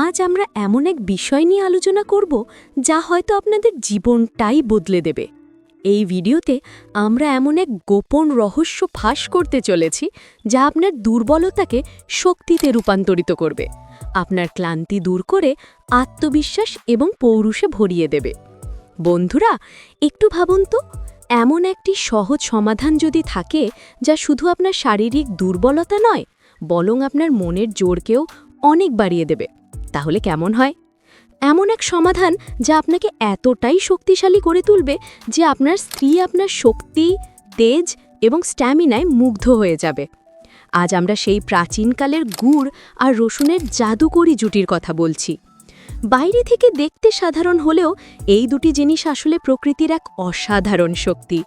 আজ আমরা এমন এক বিষয় নিয়ে আলোচনা করব যা হয়তো আপনাদের জীবনটাই বদলে দেবে। এই ভিডিওতে আমরা এমন এক গোপন রহস্য ফাঁস করতে চলেছি যা আপনার দুর্বলতাকে শক্তিতে রূপান্তরিত করবে। আপনার ক্লান্তি দূর করে আত্মবিশ্বাস এবং পৌরুষে ভরিয়ে দেবে। বন্ধুরা, একটু ভাবুন তো, এমন একটি সহজ সমাধান যদি থাকে যা শুধু আপনার শারীরিক দুর্বলতা নয়, বরং আপনার মনের জোরকেও অনেক বাড়িয়ে দেবে। তাহলে কেমন হয়? এমন এক সমাধান যা আপনাকে এতটাই শক্তিশালী করে তুলবে যে আপনার স্ত্রী আপনার শক্তি, তেজ এবং স্ট্যামিনায় মুগ্ধ হয়ে যাবে। আজ আমরা সেই প্রাচীনকালের গুড় আর রসুনের জাদুকরি জুটির কথা বলছি। বাইরে থেকে দেখতে সাধারণ হলেও এই দুটি জিনিস আসলে প্রকৃতির এক অসাধারণ শক্তি।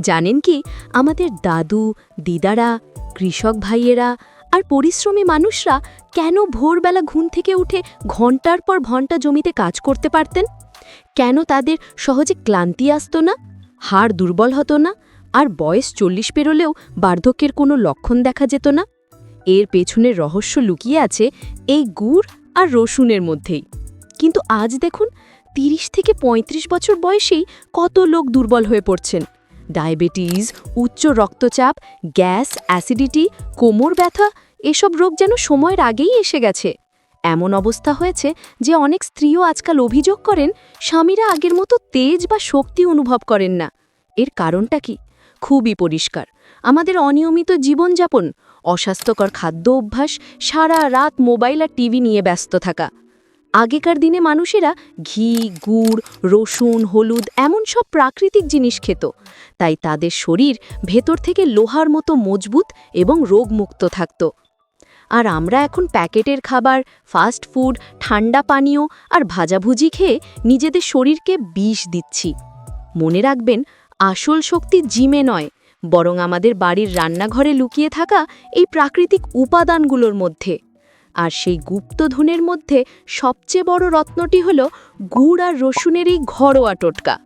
জানেন কি, আমাদের দাদু, দিদারা, কৃষক ভাইয়েরা আর পরিশ্রমী মানুষরা কেন ভোরবেলা ঘুম থেকে উঠে ঘণ্টার পর ঘণ্টা জমিতে কাজ করতে পারতেন? কেন তাদের সহজে ক্লান্তি আসতো না, হাড় দুর্বল হতো না, আর বয়স চল্লিশ পেরোলেও বার্ধক্যের কোনো লক্ষণ দেখা যেত না? এর পেছনের রহস্য লুকিয়ে আছে এই গুড় আর রসুনের মধ্যেই। কিন্তু আজ দেখুন, তিরিশ থেকে ৩৫ বছর বয়সেই কত লোক দুর্বল হয়ে পড়ছেন। ডায়াবেটিস, উচ্চ রক্তচাপ, গ্যাস, অ্যাসিডিটি, কোমর ব্যথা এসব রোগ যেন সময়ের আগেই এসে গেছে। এমন অবস্থা হয়েছে যে অনেক স্ত্রীও আজকাল অভিযোগ করেন, স্বামীরা আগের মতো তেজ বা শক্তি অনুভব করেন না। এর কারণটা কি? খুবই পরিষ্কার। আমাদের অনিয়মিত জীবনযাপন, অস্বাস্থ্যকর খাদ্য অভ্যাস, সারা রাত মোবাইল আর টিভি নিয়ে ব্যস্ত থাকা। আগেকার দিনে মানুষেরা ঘি, গুড়, রসুন, হলুদ এমন সব প্রাকৃতিক জিনিস খেত। তাই তাদের শরীর ভেতর থেকে লোহার মতো মজবুত এবং রোগমুক্ত থাকত। আর আমরা এখন প্যাকেটের খাবার ফাস্ট ফুড ঠান্ডা পানীয় আর ভাজাভুজি খেয়ে নিজেদের শরীরকে বিষ দিচ্ছি। মনে রাখবেন, আসল শক্তি জিমে নয়, বরং আমাদের বাড়ির রান্নাঘরে লুকিয়ে থাকা এই প্রাকৃতিক উপাদানগুলোর মধ্যে। আর সেই গুপ্তধনের মধ্যে সবচেয়ে বড় রত্নটি হল গুড় আর রসুনের এই ঘরোয়া টোটকা।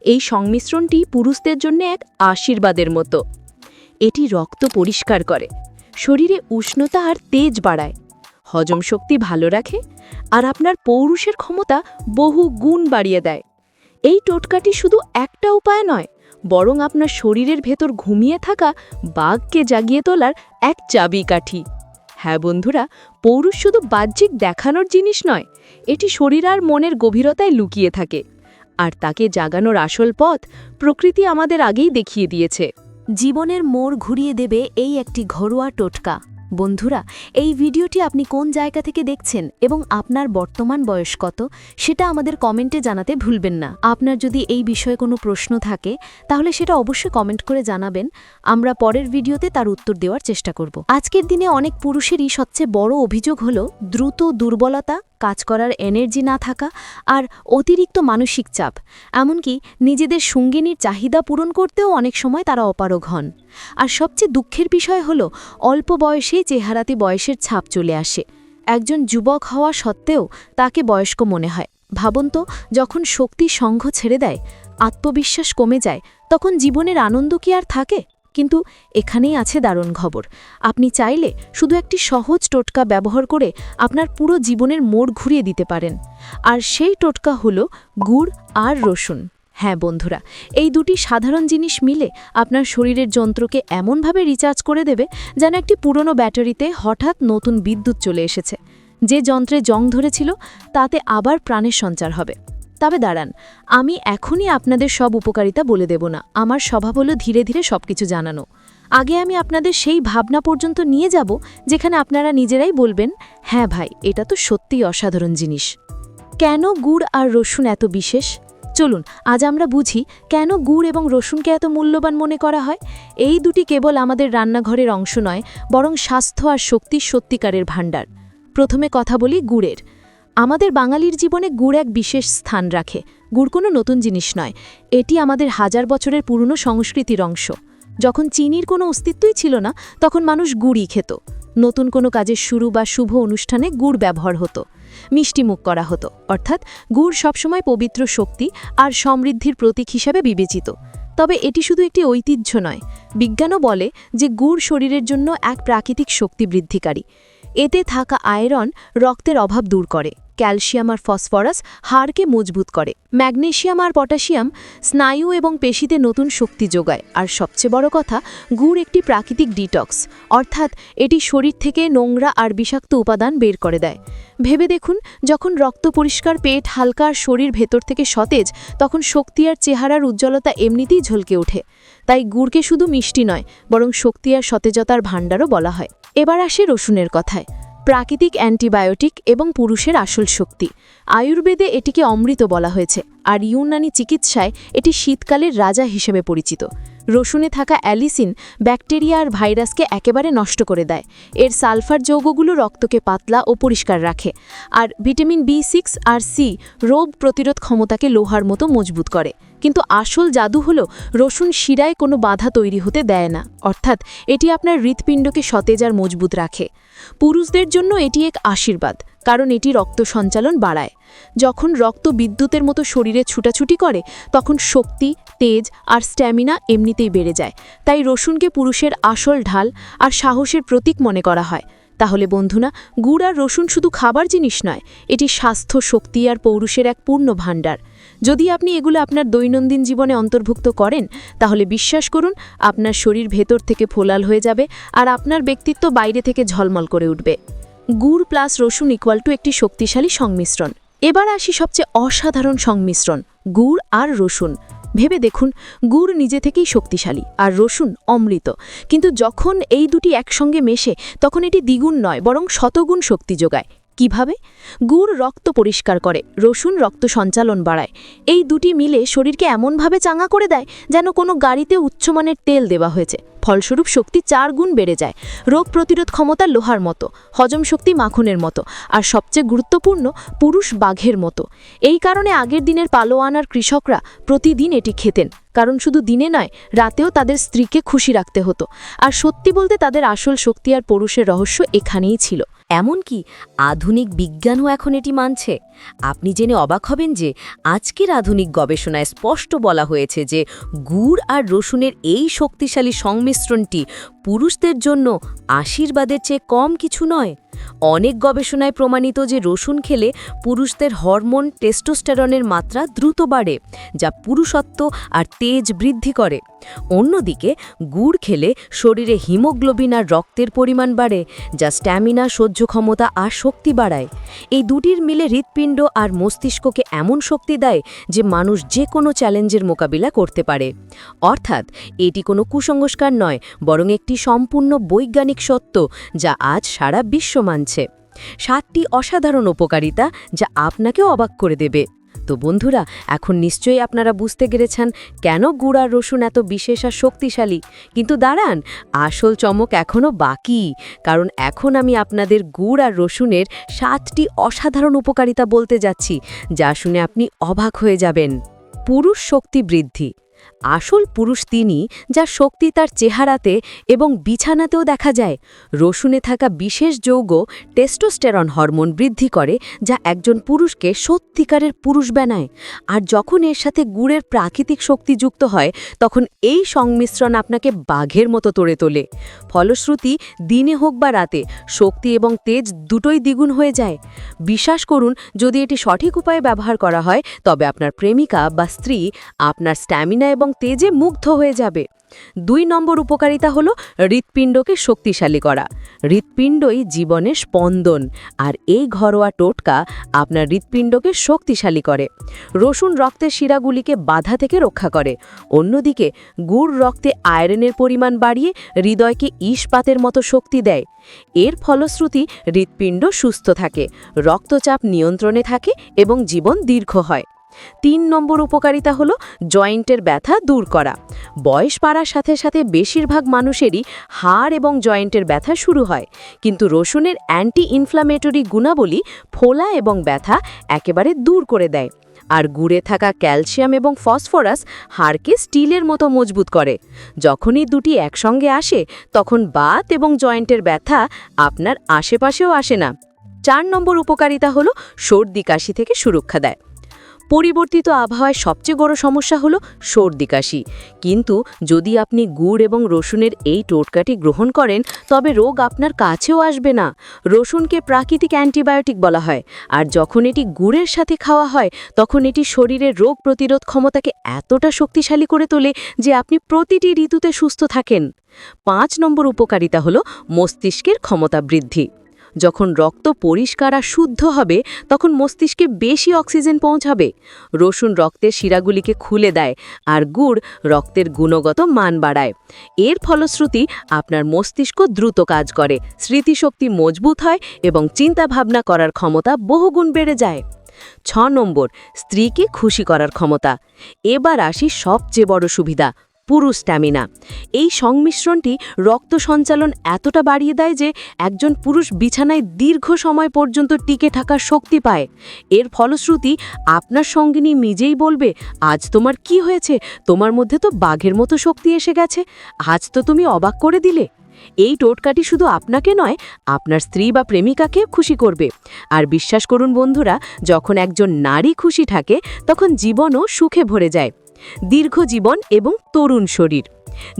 এই সংমিশ্রণটি পুরুষদের জন্য এক আশীর্বাদের মতো। এটি রক্ত পরিষ্কার করে। শরীরে উষ্ণতা আর তেজ বাড়ায়। হজম শক্তি ভালো রাখে আর আপনার পৌরুষের ক্ষমতা বহু গুণ বাড়িয়ে দেয়। এই টোটকাটি শুধু একটা উপায় নয়, বরং আপনার শরীরের ভেতর ঘুমিয়ে থাকা বাঘকে জাগিয়ে তোলার এক চাবিকাঠি। হ্যাঁ বন্ধুরা, পৌরুষ শুধু বাহ্যিক দেখানোর জিনিস নয়, এটি শরীর আর মনের গভীরতায় লুকিয়ে থাকে। আর তাকে জাগানোর আসল পথ প্রকৃতি আমাদের আগেই দেখিয়ে দিয়েছে। জীবনের মোড় ঘুরিয়ে দেবে এই একটি ঘরোয়া টোটকা। বন্ধুরা, এই ভিডিওটি আপনি কোন জায়গা থেকে দেখছেন এবং আপনার বর্তমান বয়স কত, সেটা আমাদের কমেন্টে জানাতে ভুলবেন না। আপনার যদি এই বিষয়ে কোনো প্রশ্ন থাকে, তাহলে সেটা অবশ্যই কমেন্ট করে জানাবেন। আমরা পরের ভিডিওতে তার উত্তর দেওয়ার চেষ্টা করব। আজকের দিনে অনেক পুরুষেরই সবচেয়ে বড় অভিযোগ হল দ্রুত দুর্বলতা কাজ করার এনার্জি না থাকা আর অতিরিক্ত মানসিক চাপ। এমনকি নিজেদের সঙ্গিনীর চাহিদা পূরণ করতেও অনেক সময় তারা অপারগ হন। আর সবচেয়ে দুঃখের বিষয় হল, অল্প বয়সেই চেহারাতে বয়সের ছাপ চলে আসে। একজন যুবক হওয়া সত্ত্বেও তাকে বয়স্ক মনে হয়। ভাবুন তো, যখন শক্তি সংঘ ছেড়ে দেয়, আত্মবিশ্বাস কমে যায়, তখন জীবনের আনন্দ কি আর থাকে? কিন্তু এখানেই আছে দারুণ খবর। আপনি চাইলে শুধু একটি সহজ টোটকা ব্যবহার করে আপনার পুরো জীবনের মোড় ঘুরিয়ে দিতে পারেন। আর সেই টোটকা হল গুড় আর রসুন। হ্যাঁ বন্ধুরা, এই দুটি সাধারণ জিনিস মিলে আপনার শরীরের যন্ত্রকে এমনভাবে রিচার্জ করে দেবে যেন একটি পুরনো ব্যাটারিতে হঠাৎ নতুন বিদ্যুৎ চলে এসেছে। যে যন্ত্রে জং ধরেছিল, তাতে আবার প্রাণের সঞ্চার হবে। তবে দাঁড়ান, আমি এখনই আপনাদের সব উপকারিতা বলে দেব না। আমার স্বভাব হলো ধীরে ধীরে সবকিছু জানানো। আগে আমি আপনাদের সেই ভাবনা পর্যন্ত নিয়ে যাব, যেখানে আপনারা নিজেরাই বলবেন হ্যাঁ ভাই, এটা তো সত্যিই অসাধারণ জিনিস। কেন গুড় আর রসুন এত বিশেষ? চলুন, আজ আমরা বুঝি কেন গুড় এবং রসুনকে এত মূল্যবান মনে করা হয়। এই দুটি কেবল আমাদের রান্নাঘরের অংশ নয়, বরং স্বাস্থ্য আর শক্তির সত্যিকারের ভাণ্ডার। প্রথমে কথা বলি গুড়ের। আমাদের বাঙালির জীবনে গুড় এক বিশেষ স্থান রাখে। গুড় কোনো নতুন জিনিস নয়। এটি আমাদের হাজার বছরের পুরনো সংস্কৃতির অংশ। যখন চিনির কোনো অস্তিত্বই ছিল না, তখন মানুষ গুড়ই খেত। নতুন কোনো কাজের শুরু বা শুভ অনুষ্ঠানে গুড় ব্যবহার হতো। মিষ্টি মুখ করা হতো। অর্থাৎ গুড় সবসময় পবিত্র শক্তি আর সমৃদ্ধির প্রতীক হিসাবে বিবেচিত। তবে এটি শুধু একটি ঐতিহ্য নয়। বিজ্ঞানও বলে যে গুড় শরীরের জন্য এক প্রাকৃতিক শক্তি বৃদ্ধিকারী। এতে থাকা আয়রন রক্তের অভাব দূর করে। ক্যালসিয়াম আর ফসফরাস হাড়কে মজবুত করে। ম্যাগনেশিয়াম আর পটাশিয়াম স্নায়ু এবং পেশিতে নতুন শক্তি যোগায়। আর সবচেয়ে বড় কথা, গুড় একটি প্রাকৃতিক ডিটক্স। অর্থাৎ এটি শরীর থেকে নোংরা আর বিষাক্ত উপাদান বের করে দেয়। ভেবে দেখুন, যখন রক্ত পরিষ্কার, পেট হালকা আর শরীর ভেতর থেকে সতেজ, তখন শক্তি আর চেহারার উজ্জ্বলতা এমনিতেই ঝলকে ওঠে। তাই গুড়কে শুধু মিষ্টি নয়, বরং শক্তি আর সতেজতার ভাণ্ডারও বলা হয়। এবার আসে রসুনের কথায়। প্রাকৃতিক অ্যান্টিবায়োটিক এবং পুরুষের আসল শক্তি। আয়ুর্বেদে এটিকে অমৃত বলা হয়েছে, আর ইউনানি চিকিৎসায় এটি শীতকালের রাজা হিসেবে পরিচিত। রসুনে থাকা অ্যালিসিন ব্যাকটেরিয়া আর ভাইরাসকে একেবারে নষ্ট করে দেয়। এর সালফার যৌগগুলো রক্তকে পাতলা ও পরিষ্কার রাখে, আর ভিটামিন বি সিক্স আর সি রোগ প্রতিরোধ ক্ষমতাকে লোহার মতো মজবুত করে। কিন্তু আসল জাদু হলো রসুন শিরায় কোনো বাধা তৈরি হতে দেয় না। অর্থাৎ এটি আপনার হৃৎপিণ্ডকে সতেজ আর মজবুত রাখে। পুরুষদের জন্য এটি এক আশীর্বাদ, কারণ এটি রক্ত সঞ্চালন বাড়ায়। যখন রক্ত বিদ্যুতের মতো শরীরে ছুটাছুটি করে, তখন শক্তি, তেজ আর স্ট্যামিনা এমনিতেই বেড়ে যায়। তাই রসুনকে পুরুষের আসল ঢাল আর সাহসের প্রতীক মনে করা হয়। তাহলে বন্ধুনা, গুড় আর রসুন শুধু খাবার জিনিস নয়, এটি স্বাস্থ্য, শক্তি আর পৌরুষের এক পূর্ণ ভাণ্ডার। যদি আপনি এগুলো আপনার দৈনন্দিন জীবনে অন্তর্ভুক্ত করেন, তাহলে বিশ্বাস করুন, আপনার শরীর ভেতর থেকে ফোলাল হয়ে যাবে আর আপনার ব্যক্তিত্ব বাইরে থেকে ঝলমল করে উঠবে। গুড় প্লাস রসুন ইকুয়াল টু একটি শক্তিশালী সংমিশ্রণ। এবার আসি সবচেয়ে অসাধারণ সংমিশ্রণ, গুড় আর রসুন। ভেবে দেখুন, গুড় নিজে থেকেই শক্তিশালী আর রসুন অমৃত। কিন্তু যখন এই দুটি একসঙ্গে মেশে, তখন এটি দ্বিগুণ নয়, বরং শতগুণ শক্তি যোগায়। কীভাবে? গুড় রক্ত পরিষ্কার করে, রসুন রক্ত সঞ্চালন বাড়ায়। এই দুটি মিলে শরীরকে এমনভাবে চাঙা করে দেয় যেন কোনো গাড়িতে উচ্চমানের তেল দেওয়া হয়েছে। ফলস্বরূপ শক্তি চার গুণ বেড়ে যায়, রোগ প্রতিরোধ ক্ষমতা লোহার মতো, হজম শক্তি মাখনের মতো, আর সবচেয়ে গুরুত্বপূর্ণ, পুরুষ বাঘের মতো। এই কারণে আগের দিনের পালোয়ান আর কৃষকরা প্রতিদিন এটি খেতেন, কারণ শুধু দিনে নয়, রাতেও তাদের স্ত্রীকে খুশি রাখতে হতো। আর সত্যি বলতে তাদের আসল শক্তি আর পুরুষের রহস্য এখানেই ছিল। এমনকি আধুনিক বিজ্ঞানও এখন এটি মানছে। আপনি জেনে অবাক হবেন যে আজকের আধুনিক গবেষণায় স্পষ্ট বলা হয়েছে যে গুড় আর রসুনের এই শক্তিশালী সংমিশ্রণটি পুরুষদের জন্য আশীর্বাদের চেয়ে কম কিছু নয়। অনেক গবেষণায় প্রমাণিত যে রসুন খেলে পুরুষদের হরমোন টেস্টোস্টেরনের মাত্রা দ্রুত বাড়ে, যা পুরুষত্ব আর তেজ বৃদ্ধি করে। অন্যদিকে, গুড় খেলে শরীরে হিমোগ্লোবিন আর রক্তের পরিমাণ বাড়ে, যা স্ট্যামিনা সহ্য ক্ষমতা আর শক্তি বাড়ায়। এই দুটির মিলে হৃৎপিণ্ড আর মস্তিষ্ককে এমন শক্তি দেয় যে মানুষ যে কোনো চ্যালেঞ্জের মোকাবিলা করতে পারে। অর্থাৎ, এটি কোনো কুসংস্কার নয়, বরং একটি সম্পূর্ণ বৈজ্ঞানিক সত্য যা আজ সারা বিশ্ব মানছে। সাতটি অসাধারণ উপকারিতা যা আপনাকেও অবাক করে দেবে। তো বন্ধুরা, এখন নিশ্চয়ই আপনারা বুঝতে পেরেছেন কেন গুড় আর রসুন এত বিশেষ আর শক্তিশালী। কিন্তু দাঁড়ান, আসল চমক এখনও বাকি, কারণ এখন আমি আপনাদের গুড় আর রসুনের সাতটি অসাধারণ উপকারিতা বলতে যাচ্ছি, যা শুনে আপনি অবাক হয়ে যাবেন। পুরুষ শক্তি বৃদ্ধি আসল পুরুষ তিনি যার শক্তি তার চেহারাতে এবং বিছানাতেও দেখা যায়। রসুনে থাকা বিশেষ যৌগ টেস্টোস্টেরন হরমোন বৃদ্ধি করে, যা একজন পুরুষকে সত্যিকারের পুরুষ বানায়। আর যখন এর সাথে গুড়ের প্রাকৃতিক শক্তি যুক্ত হয়, তখন এই সংমিশ্রণ আপনাকে বাঘের মতো তোড়ে তোলে। ফলশ্রুতি দিনে হোক বা রাতে, শক্তি এবং তেজ দুটোই দ্বিগুণ হয়ে যায়। বিশ্বাস করুন, যদি এটি সঠিক উপায়ে ব্যবহার করা হয়, তবে আপনার প্রেমিকা বা স্ত্রী আপনার স্ট্যামিনা এবং তেজে মুগ্ধ হয়ে যাবে। দুই নম্বর উপকারিতা হল হৃৎপিণ্ডকে শক্তিশালী করা। হৃৎপিণ্ডই জীবনের স্পন্দন, আর এই ঘরোয়া টোটকা আপনার হৃৎপিণ্ডকে শক্তিশালী করে। রসুন রক্তের শিরাগুলিকে বাধা থেকে রক্ষা করে। অন্যদিকে, গুড় রক্তে আয়রনের পরিমাণ বাড়িয়ে হৃদয়কে ইস্পাতের মতো শক্তি দেয়। এর ফলশ্রুতি হৃৎপিণ্ড সুস্থ থাকে, রক্তচাপ নিয়ন্ত্রণে থাকে এবং জীবন দীর্ঘ হয়। তিন নম্বর উপকারিতা হল জয়েন্টের ব্যথা দূর করা। বয়স বাড়ার সাথে সাথে বেশিরভাগ মানুষেরই হাড় এবং জয়েন্টের ব্যথা শুরু হয়। কিন্তু রসুনের অ্যান্টি ইনফ্লামেটরি গুণাবলী ফোলা এবং ব্যথা একেবারে দূর করে দেয়। আর গুড়ে থাকা ক্যালসিয়াম এবং ফসফরাস হাড়কে স্টিলের মতো মজবুত করে। যখনই দুটি একসঙ্গে আসে, তখন বাত এবং জয়েন্টের ব্যথা আপনার আশেপাশেও আসে না। চার নম্বর উপকারিতা হল সর্দি কাশি থেকে সুরক্ষা দেয়। পরিবর্তিত আবহাওয়ায় সবচেয়ে বড় সমস্যা হলো সর্দি কাশি। কিন্তু যদি আপনি গুড় এবং রসুনের এই টোটকাটি গ্রহণ করেন, তবে রোগ আপনার কাছেও আসবে না। রসুনকে প্রাকৃতিক অ্যান্টিবায়োটিক বলা হয়। আর যখন এটি গুড়ের সাথে খাওয়া হয়, তখন এটি শরীরের রোগ প্রতিরোধ ক্ষমতাকে এতটা শক্তিশালী করে তোলে যে আপনি প্রতিটি ঋতুতে সুস্থ থাকেন। পাঁচ নম্বর উপকারিতা হল মস্তিষ্কের ক্ষমতা বৃদ্ধি। যখন রক্ত পরিষ্কার আর শুদ্ধ হবে, তখন মস্তিষ্কে বেশি অক্সিজেন পৌঁছাবে। রসুন রক্তের শিরাগুলিকে খুলে দেয় আর গুড় রক্তের গুণগত মান বাড়ায়। এর ফলশ্রুতি আপনার মস্তিষ্ক দ্রুত কাজ করে, স্মৃতিশক্তি মজবুত হয় এবং চিন্তাভাবনা করার ক্ষমতা বহুগুণ বেড়ে যায়। ছ নম্বর, স্ত্রীকে খুশি করার ক্ষমতা। এবার আসি সবচেয়ে বড় সুবিধা পুরুষ স্ট্যামিনা। এই সংমিশ্রণটি রক্ত সঞ্চালন এতটা বাড়িয়ে দেয় যে একজন পুরুষ বিছানায় দীর্ঘ সময় পর্যন্ত টিকে থাকার শক্তি পায়। এর ফলশ্রুতি আপনার সঙ্গিনী নিজেই বলবে, আজ তোমার কি হয়েছে? তোমার মধ্যে তো বাঘের মতো শক্তি এসে গেছে। আজ তো তুমি অবাক করে দিলে। এই টোটকাটি শুধু আপনাকে নয়, আপনার স্ত্রী বা প্রেমিকাকে খুশি করবে। আর বিশ্বাস করুন বন্ধুরা, যখন একজন নারী খুশি থাকে, তখন জীবনও সুখে ভরে যায়। দীর্ঘ জীবন এবং তরুণ শরীর।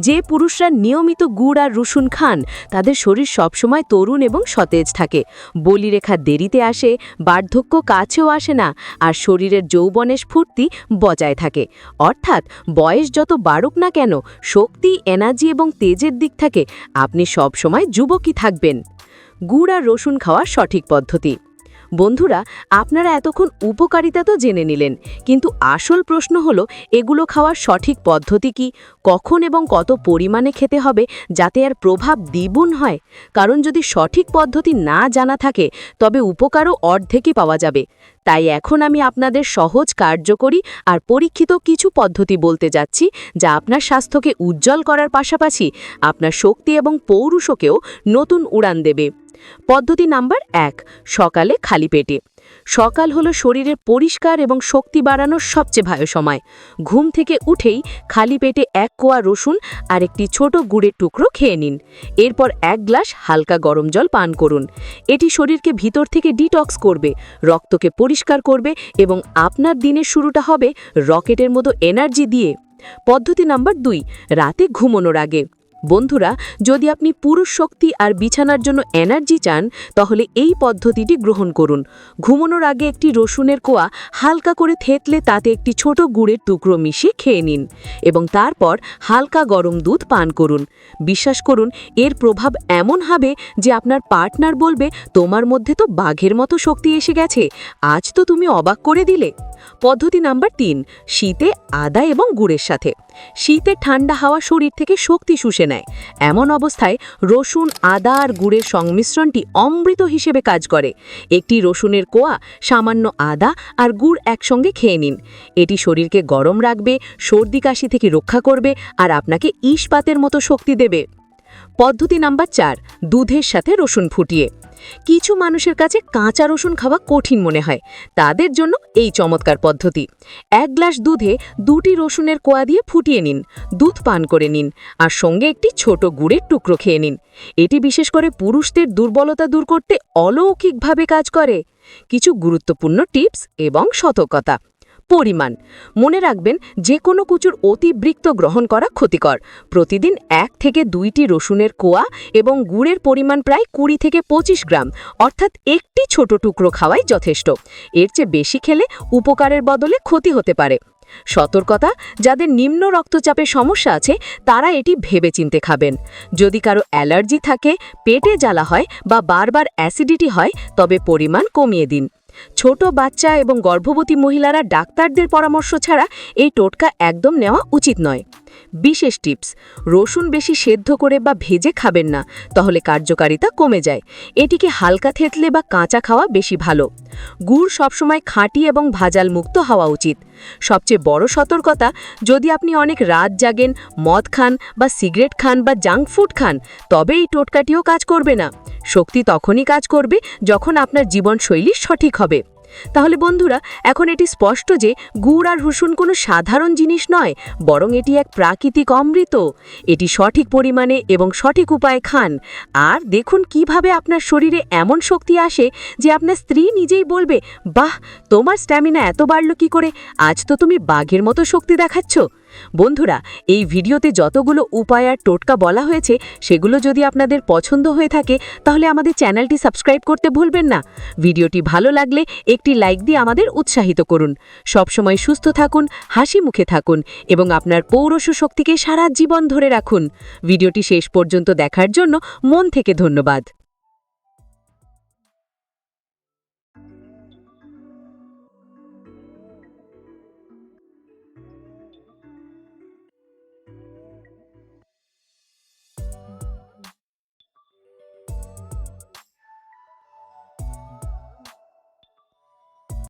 যে পুরুষরা নিয়মিত গুড় আর রসুন খান, তাদের শরীর সবসময় তরুণ এবং সতেজ থাকে। বলিরেখা দেরিতে আসে, বার্ধক্য কাছেও আসে না, আর শরীরের যৌবনের স্ফূর্তি বজায় থাকে। অর্থাৎ বয়স যত বাড়ুক না কেন, শক্তি, এনার্জি এবং তেজের দিক থেকে। আপনি সবসময় যুবকই থাকবেন। গুড় আর রসুন খাওয়ার সঠিক পদ্ধতি। বন্ধুরা, আপনারা এতক্ষণ উপকারিতা তো জেনে নিলেন, কিন্তু আসল প্রশ্ন হলো, এগুলো খাওয়ার সঠিক পদ্ধতি কি? কখন এবং কত পরিমাণে খেতে হবে যাতে এর প্রভাব দ্বিগুণ হয়? কারণ যদি সঠিক পদ্ধতি না জানা থাকে, তবে উপকারও অর্ধেকই পাওয়া যাবে। তাই এখন আমি আপনাদের সহজ, কার্যকরী আর পরীক্ষিত কিছু পদ্ধতি বলতে যাচ্ছি, যা আপনার স্বাস্থ্যকে উজ্জ্বল করার পাশাপাশি আপনার শক্তি এবং পৌরুষকেও নতুন উড়ান দেবে। পদ্ধতি নাম্বার এক, সকালে খালি পেটে। সকাল হলো শরীরের পরিষ্কার এবং শক্তি বাড়ানোর সবচেয়ে ভালো সময়। ঘুম থেকে উঠেই খালি পেটে এক কোয়া রসুন আর একটি ছোট গুড়ের টুকরো খেয়ে নিন। এরপর এক গ্লাস হালকা গরম জল পান করুন। এটি শরীরকে ভিতর থেকে ডিটক্স করবে, রক্তকে পরিষ্কার করবে এবং আপনার দিনের শুরুটা হবে রকেটের মতো এনার্জি দিয়ে। পদ্ধতি নাম্বার দুই, রাতে ঘুমানোর আগে। বন্ধুরা, যদি আপনি পুরুষ শক্তি আর বিছানার জন্য এনার্জি চান, তাহলে এই পদ্ধতিটি গ্রহণ করুন। ঘুমানোর আগে একটি রসুনের কোয়া হালকা করে থেতলে তাতে একটি ছোট গুড়ের টুকরো মিশিয়ে খেয়ে নিন এবং তারপর হালকা গরম দুধ পান করুন। বিশ্বাস করুন, এর প্রভাব এমন হবে যে আপনার পার্টনার বলবে, তোমার মধ্যে তো বাঘের মতো শক্তি এসে গেছে, আজ তো তুমি অবাক করে দিলে। পদ্ধতি নাম্বার তিন, শীতে আদা এবং গুড়ের সাথে। শীতে ঠান্ডা হাওয়া শরীর থেকে শক্তি শুষে নেয়। এমন অবস্থায় রসুন, আদা আর গুড়ের সংমিশ্রণটি অমৃত হিসেবে কাজ করে। একটি রসুনের কোয়া সামান্য আদা আর গুড় একসঙ্গে খেয়ে নিন। এটি শরীরকে গরম রাখবে, সর্দি কাশি থেকে রক্ষা করবে আর আপনাকে ইস্পাতের মতো শক্তি দেবে। পদ্ধতি নাম্বার চার, দুধের সাথে রসুন ফুটিয়ে। কিছু মানুষের কাছে কাঁচা রসুন খাওয়া কঠিন মনে হয়। তাদের জন্য এই চমৎকার পদ্ধতি। এক গ্লাস দুধে দুটি রসুনের কোয়া দিয়ে ফুটিয়ে নিন। দুধ পান করে নিন আর সঙ্গে একটি ছোট গুড়ের টুকরো খেয়ে নিন। এটি বিশেষ করে পুরুষদের দুর্বলতা দূর করতে অলৌকিকভাবে কাজ করে। কিছু গুরুত্বপূর্ণ টিপস এবং সতর্কতা। পরিমাণ। মনে রাখবেন যে কোনো কুচুর অতিবৃক্ত গ্রহণ করা ক্ষতিকর। প্রতিদিন এক থেকে দুইটি রসুনের কোয়া এবং গুড়ের পরিমাণ প্রায় কুড়ি থেকে পঁচিশ গ্রাম, অর্থাৎ একটি ছোট টুকরো খাওয়াই যথেষ্ট। এর চেয়ে বেশি খেলে উপকারের বদলে ক্ষতি হতে পারে। সতর্কতা, যাদের নিম্ন রক্তচাপের সমস্যা আছে, তারা এটি ভেবেচিন্তে খাবেন। যদি কারও অ্যালার্জি থাকে, পেটে জ্বালা হয় বা বারবার অ্যাসিডিটি হয়, তবে পরিমাণ কমিয়ে দিন। ছোট বাচ্চা এবং গর্ভবতী মহিলারা ডাক্তারদের পরামর্শ ছাড়া এই টোটকা একদম নেওয়া উচিত নয়। বিশেষ টিপস, রসুন বেশি সেদ্ধ করে বা ভেজে খাবেন না, তাহলে কার্যকারিতা কমে যায়। এটিকে হালকা থেতলে বা কাঁচা খাওয়া বেশি ভালো। গুড় সবসময় খাঁটি এবং ভাজাল মুক্ত হওয়া উচিত। সবচেয়ে বড় সতর্কতা, যদি আপনি অনেক রাত জাগেন, মদ খান বা সিগারেট খান বা জাঙ্ক ফুড খান, তবে এই টোটকাটিও কাজ করবে না। শক্তি তখনই কাজ করবে যখন আপনার জীবনশৈলী সঠিক হবে। তাহলে বন্ধুরা, এখন এটি স্পষ্ট যে গুড় আর রসুন কোনো সাধারণ জিনিস নয়, বরং এটি এক প্রাকৃতিক অমৃত। এটি সঠিক পরিমাণে এবং সঠিক উপায়ে খান। আর দেখুন কীভাবে আপনার শরীরে এমন শক্তি আসে যে আপনার স্ত্রী নিজেই বলবে, বাহ, তোমার স্ট্যামিনা এত বাড়ল কি করে? আজ তো তুমি বাঘের মতো শক্তি দেখাচ্ছ। বন্ধুরা, এই ভিডিওতে যতগুলো উপায় আর টোটকা বলা হয়েছে, সেগুলো যদি আপনাদের পছন্দ হয়ে থাকে, তাহলে আমাদের চ্যানেলটি সাবস্ক্রাইব করতে ভুলবেন না। ভিডিওটি ভালো লাগলে একটি লাইক দিয়ে আমাদের উৎসাহিত করুন। সবসময় সুস্থ থাকুন, হাসি মুখে থাকুন, এবং আপনার পৌরষ শক্তিকে সারা জীবন ধরে রাখুন। ভিডিওটি শেষ পর্যন্ত দেখার জন্য মন থেকে ধন্যবাদ।